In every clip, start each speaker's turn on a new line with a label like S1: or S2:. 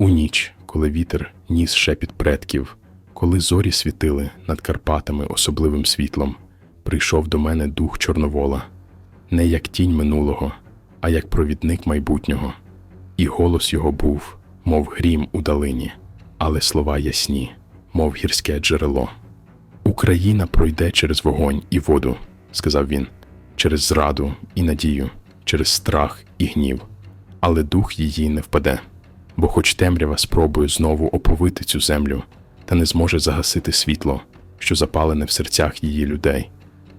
S1: У ніч, коли вітер ніс шепіт предків, коли зорі світили над Карпатами особливим світлом, прийшов до мене дух Чорновола, не як тінь минулого, а як провідник майбутнього. І голос його був, мов грім у далині, але слова ясні, мов гірське джерело. Україна пройде через вогонь і воду, сказав він, через зраду і надію, через страх і гнів, але дух її не впаде, бо хоч темрява спробує знову оповити цю землю, та не зможе загасити світло, що запалене в серцях її людей.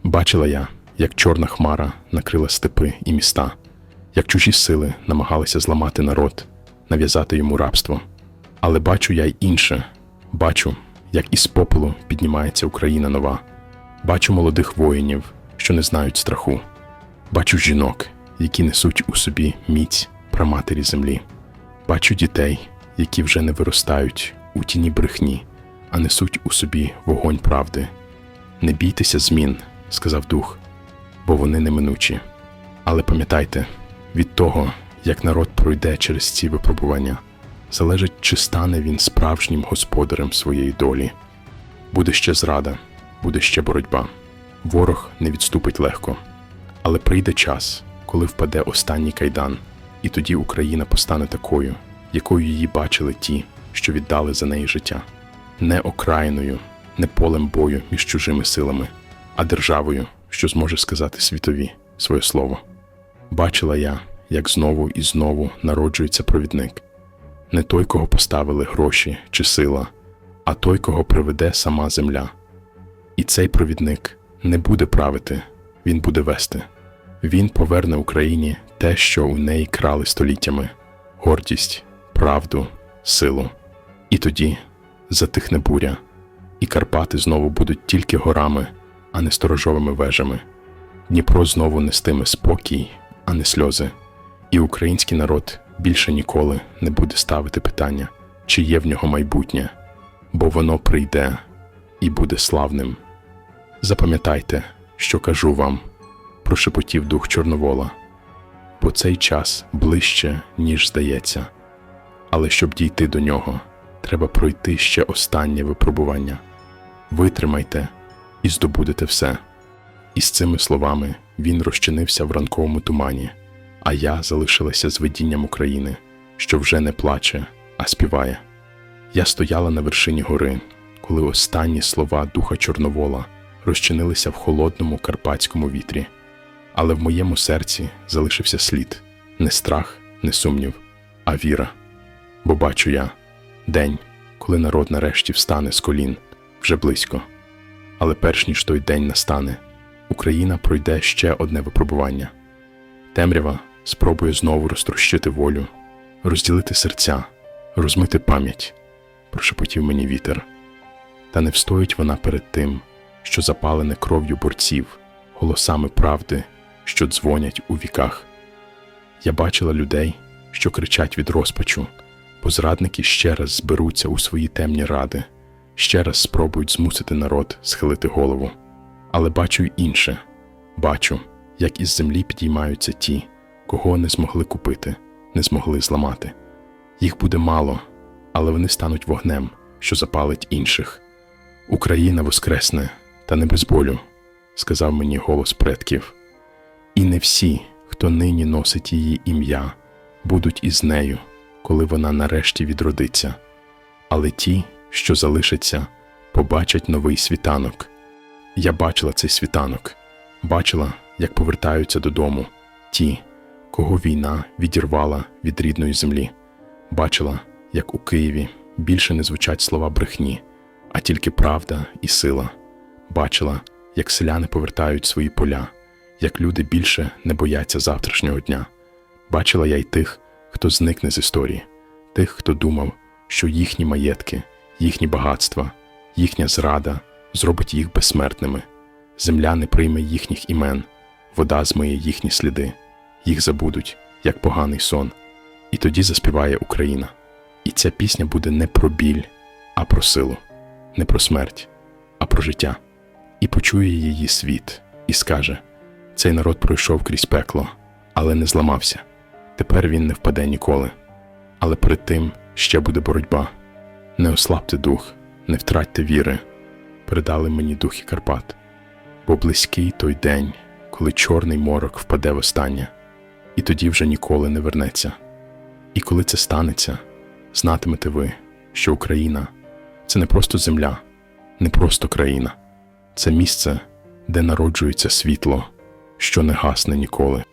S1: Бачила я, як чорна хмара накрила степи і міста, як чужі сили намагалися зламати народ, нав'язати йому рабство. Але бачу я й інше, бачу, як із попелу піднімається Україна нова. Бачу молодих воїнів, що не знають страху. Бачу жінок, які несуть у собі міць праматері землі. Бачу дітей, які вже не виростають у тіні брехні, а несуть у собі вогонь правди. Не бійтеся змін, сказав дух, бо вони неминучі. Але пам'ятайте, від того, як народ пройде через ці випробування, залежить, чи стане він справжнім господарем своєї долі. Буде ще зрада, буде ще боротьба. Ворог не відступить легко. Але прийде час, коли впаде останній кайдан, і тоді Україна постане такою, якою її бачили ті, що віддали за неї життя, не окраїною, не полем бою між чужими силами, а державою, що зможе сказати світові своє слово. Бачила я, як знову і знову народжується провідник, не той, кого поставили гроші чи сила, а той, кого приведе сама земля. І цей провідник не буде правити, він буде вести. Він поверне Україні те, що у неї крали століттями гордість, правду, силу. І тоді затихне буря, і Карпати знову будуть тільки горами, а не сторожовими вежами. Дніпро знову нестиме спокій, а не сльози. І український народ більше ніколи не буде ставити питання, чи є в нього майбутнє, бо воно прийде і буде славним. Запам'ятайте, що кажу вам, прошепотів дух Чорновола, бо цей час ближче, ніж здається, але щоб дійти до нього, треба пройти ще останнє випробування. Витримайте і здобудете все. І з цими словами він розчинився в ранковому тумані, а я залишилася з видінням України, що вже не плаче, а співає. Я стояла на вершині гори, коли останні слова духа Чорновола розчинилися в холодному карпатському вітрі, але в моєму серці залишився слід не страх, не сумнів, а віра. Бо бачу я день, коли народ нарешті встане з колін вже близько. Але перш ніж той день настане, Україна пройде ще одне випробування. Темрява спробує знову розтрощити волю, розділити серця, розмити пам'ять, прошепотів мені вітер. Та не встоїть вона перед тим, що запалене кров'ю борців, голосами правди, що дзвонять у віках. Я бачила людей, що кричать від розпачу, бо зрадники ще раз зберуться у свої темні ради, ще раз спробують змусити народ схилити голову. Але бачу й інше бачу, як із землі підіймаються ті, кого не змогли купити, не змогли зламати. Їх буде мало, але вони стануть вогнем, що запалить інших. Україна воскресне, та не без болю, сказав мені голос предків. І не всі, хто нині носить її ім'я, будуть із нею, коли вона нарешті відродиться. Але ті, що залишаться, побачать новий світанок. Я бачила цей світанок, бачила, як повертаються додому ті, кого війна відірвала від рідної землі. Бачила, як у Києві більше не звучать слова брехні, а тільки правда і сила. Бачила, як селяни повертають свої поля, як люди більше не бояться завтрашнього дня. Бачила я й тих, хто зникне з історії, тих, хто думав, що їхні маєтки, їхні багатства, їхня зрада зробить їх безсмертними. Земля не прийме їхніх імен, вода змиє їхні сліди, їх забудуть, як поганий сон. І тоді заспіває Україна. І ця пісня буде не про біль, а про силу, не про смерть, а про життя. І почує її світ, і скаже: цей народ пройшов крізь пекло, але не зламався. Тепер він не впаде ніколи. Але перед тим ще буде боротьба. Не ослабте дух, не втратьте віри, передали мені духи Карпат, бо близький той день, коли чорний морок впаде востаннє, і тоді вже ніколи не вернеться. І коли це станеться, знатимете ви, що Україна це не просто земля, не просто країна, це місце, де народжується світло, що не гасне ніколи.